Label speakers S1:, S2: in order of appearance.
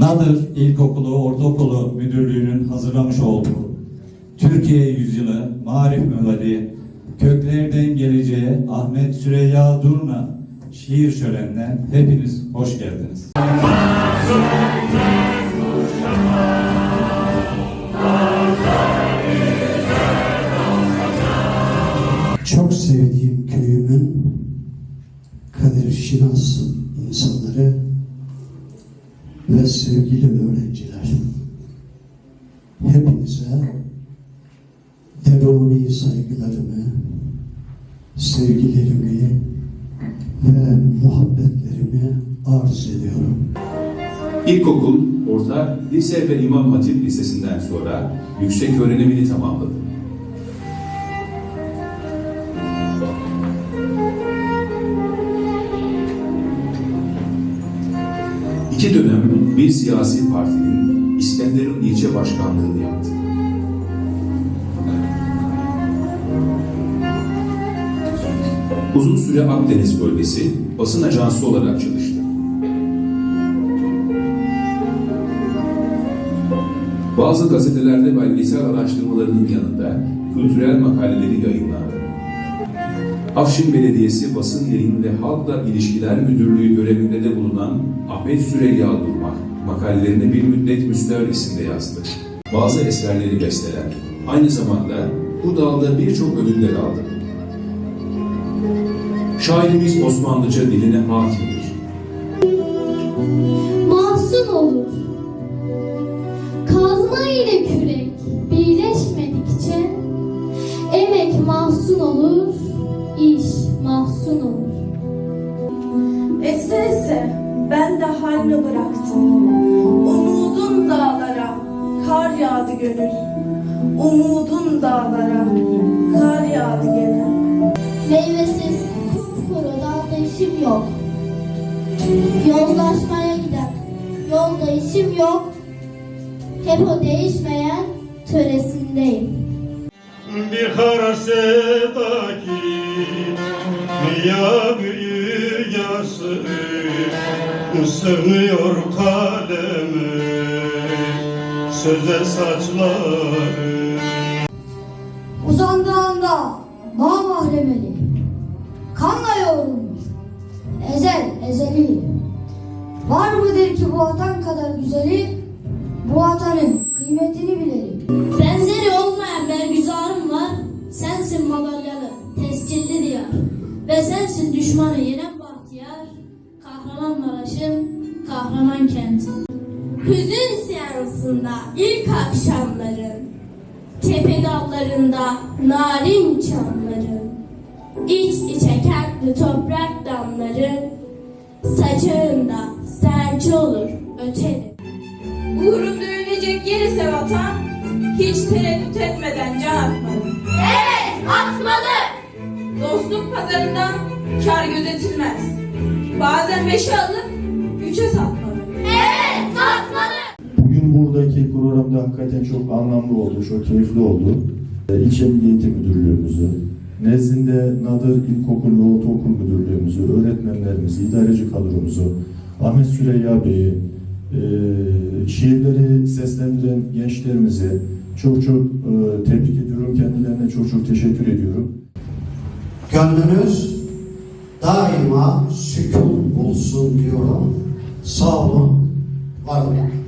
S1: Nadır İlkokulu Ortaokulu Müdürlüğü'nün hazırlamış olduğu Türkiye Yüzyılı Marif Mevali Köklerden Geleceğe Ahmet Süreyya Durna şiir şölenine hepiniz hoş geldiniz.
S2: Çok sevdiğim köyümün kader şinas insanları ve sevgili öğrenciler. Hepinize deruni saygılarımı, sevgilerimi ve muhabbetlerimi arz ediyorum.
S3: İlkokul, orta, lise ve İmam Hatip Lisesi'nden sonra yüksek öğrenimini tamamladı. İki dönem bir siyasi partinin İskenderun ilçe başkanlığını yaptı. Uzun süre Akdeniz bölgesi basın ajansı olarak çalıştı. Bazı gazetelerde belgesel araştırmalarının yanında kültürel makaleleri yayınlandı. Afşin Belediyesi Basın Yayın ve Halkla İlişkiler Müdürlüğü görevinde de bulunan Ahmet Süreyya Durmak makalelerini bir müddet Müstevr isimde yazdı. Bazı eserleri bestelen, aynı zamanda bu dalda birçok ödüller aldı. Şairimiz Osmanlıca diline hakimdir.
S4: Mahzun olur.
S5: Ese ese ben de halmi bıraktım. Umudun dağlara kar yağdı gönül. Umudun dağlara kar yağdı gene.
S4: Meyvesiz kupkuru dalda işim yok. Yozlaşmaya giden yolda işim yok. Hep o değişmeyen töresindeyim.
S6: Bihar sedaki Sığmıyor kaleme Söze saçları
S7: Uzandığında bağ mahremeli, kanla yoğrulmuş, ezel ezeli. Var mıdır ki bu vatan kadar güzeli, bu vatanın kıymetini bilelim.
S4: Ve sensin düşmanı yenen bahtiyar. Kahramanmaraş'ın kahraman kenti. Hüzün seansında ilk akşamların. Tepe dallarında narin çamları. İç içe kentli toprak damları. Saçağında serçe olur öteri.
S5: Uğrunda ölecek yerise vatan hiç tereddüt etmeden can atmalı.
S4: Evet atmalı.
S5: Dostluk pazarından kar gözetilmez. Bazen beşe alıp üçe satmalı.
S4: Evet atmalı.
S8: Bugün buradaki programda hakikaten çok anlamlı oldu, çok keyifli oldu. Ee, İlçe Milli Eğitim Müdürlüğümüzü, nezdinde Nadır İlkokul ve Ortaokul Müdürlüğümüzü, öğretmenlerimizi, idareci kadromuzu, Ahmet Süreyya Bey'i, e, şiirleri seslendiren gençlerimizi çok çok e, tebrik ediyorum. Kendilerine çok çok teşekkür ediyorum.
S2: Gönlünüz daima sükun bulsun diyorum. Sağ olun, var olun.